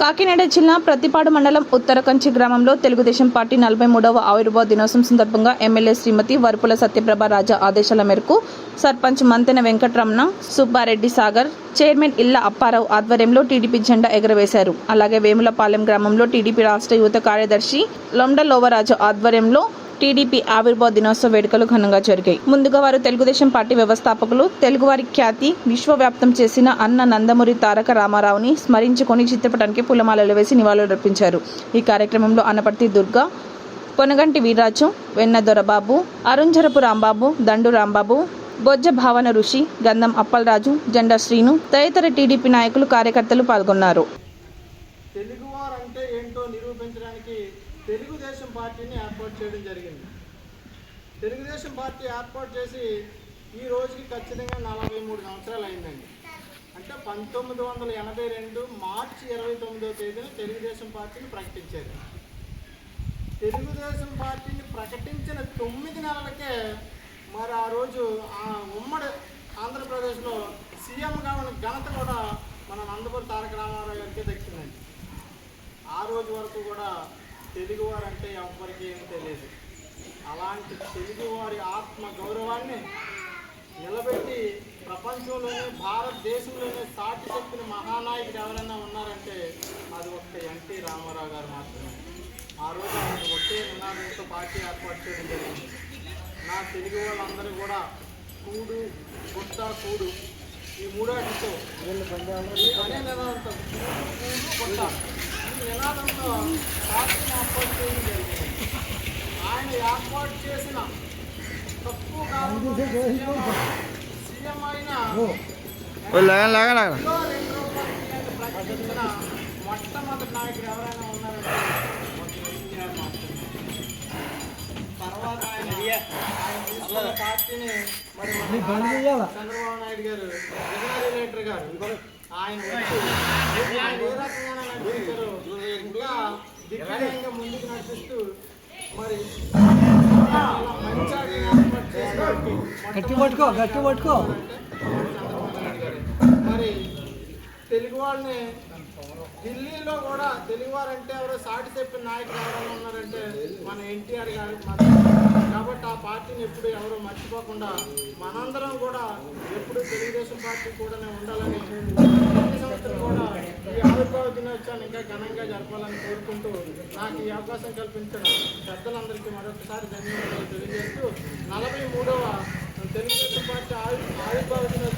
కాకినాడ జిల్లా ప్రతిపాడు మండలం ఉత్తరకంచి గ్రామంలో తెలుగుదేశం పార్టీ నలభై మూడవ ఆవిర్భావ దినోత్సవం సందర్భంగా ఎమ్మెల్యే శ్రీమతి వరుపుల సత్యప్రభ రాజా ఆదేశాల మేరకు సర్పంచ్ మంతెన వెంకటరమణ సుబ్బారెడ్డి సాగర్ చైర్మన్ ఇళ్ళ అప్పారావు ఆధ్వర్యంలో టీడీపీ జెండా ఎగరవేశారు. అలాగే వేములపాలెం గ్రామంలో టీడీపీ రాష్ట్ర యువత కార్యదర్శి లొండ లోవరాజు ఆధ్వర్యంలో టీడీపీ ఆవిర్భావ దినోత్సవ వేడుకలు ఘనంగా జరిగాయి. ముందుగా వారు తెలుగుదేశం పార్టీ వ్యవస్థాపకులు తెలుగువారి ఖ్యాతి విశ్వవ్యాప్తం చేసిన అన్న నందమూరి తారక రామారావుని స్మరించుకొని చిత్రపటానికి పూలమాలలు వేసి నివాళులర్పించారు. ఈ కార్యక్రమంలో అన్నపర్తి దుర్గా పొనగంటి వీర్రాజు వెన్న దొరబాబు అరుంజరపు రాంబాబు దండు రాంబాబు బొజ్జ భావన ఋషి గంధం అప్పలరాజు జెండా శ్రీను తదితర టీడీపీ నాయకులు కార్యకర్తలు పాల్గొన్నారు. తెలుగువారంటే ఏంటో నిరూపించడానికి తెలుగుదేశం పార్టీని ఏర్పాటు చేయడం జరిగింది. తెలుగుదేశం పార్టీ ఏర్పాటు చేసి ఈ రోజుకి ఖచ్చితంగా నలభై మూడు సంవత్సరాలు అయిందండి. అంటే పంతొమ్మిది వందల ఎనభై రెండు మార్చి ఇరవై తొమ్మిదో తేదీన తెలుగుదేశం పార్టీని ప్రకటించారు. తెలుగుదేశం పార్టీని ప్రకటించిన తొమ్మిది నెలలకే మరి ఆ రోజు ఆ ఉమ్మడి ఆంధ్రప్రదేశ్లో సీఎంగా ఉన్న ఘనత కూడా మన నందమూరి తారక రామారావు గారికి దక్కిందండి. ఆ రోజు వరకు కూడా తెలుగువారు అంటే ఎవరికి ఏం తెలియదు. అలాంటి తెలుగువారి ఆత్మ గౌరవాన్ని నిలబెట్టి ప్రపంచంలోనే భారతదేశంలోనే సాటి చెప్పిన మహానాయకుడు ఎవరైనా ఉన్నారంటే అది ఒక్క ఎన్టీ రామారావు గారు మాత్రమే. ఆ రోజు ఆయన ఒకే నినాదంతో పార్టీ ఏర్పాటు చేయడం జరిగింది. నా తెలుగు వాళ్ళందరూ కూడా కూడు గుట్ట కూడు ఈ మూడాటితో అనే నినాదంతో కూడు కూడు గుట్ట. నినాదంతో పార్టీని ఏర్పాటు చేయడం జరిగింది ఆయన ఏర్పాటు చేసిన తక్కువ కాలంలో సీఎం అయిన ప్రకటించిన మొట్టమొదటి నాయకుడు ఎవరైనా ఉన్నారంటే. తర్వాత ఆయన ఆయన పార్టీని మరి చంద్రబాబు నాయుడు గారు గారు ఆయన వచ్చి ఆయన ఏ రకంగా నడిపిస్తారు ఇంకా దిగ్విజయంగా ముందుకు నడిపిస్తూ మరి గట్టి పట్టుకో గట్టి పట్టుకో. మరి తెలుగు వాళ్ళని ఢిల్లీలో కూడా తెలుగువారంటే ఎవరో? సాటి చెప్పిన నాయకులు ఎవరైనా ఉన్నారంటే మన ఎన్టీఆర్ గారు కాబట్టి ఆ పార్టీని ఎప్పుడు ఎవరు మర్చిపోకుండా మనందరం కూడా ఎప్పుడు తెలుగుదేశం పార్టీ కూడానే ఉండాలని ప్రతి సంవత్సరం కూడా ఈ ఆవిర్భావ దినోత్సవాన్ని ఇంకా ఘనంగా జరపాలని కోరుకుంటూ నాకు ఈ అవకాశం కల్పించిన పెద్దలందరికీ మరొకసారి ధన్యవాదాలు తెలియజేస్తూ నలభై మూడవ తెలుగుదేశం పార్టీ ఆవిర్భావ దినోత్సవం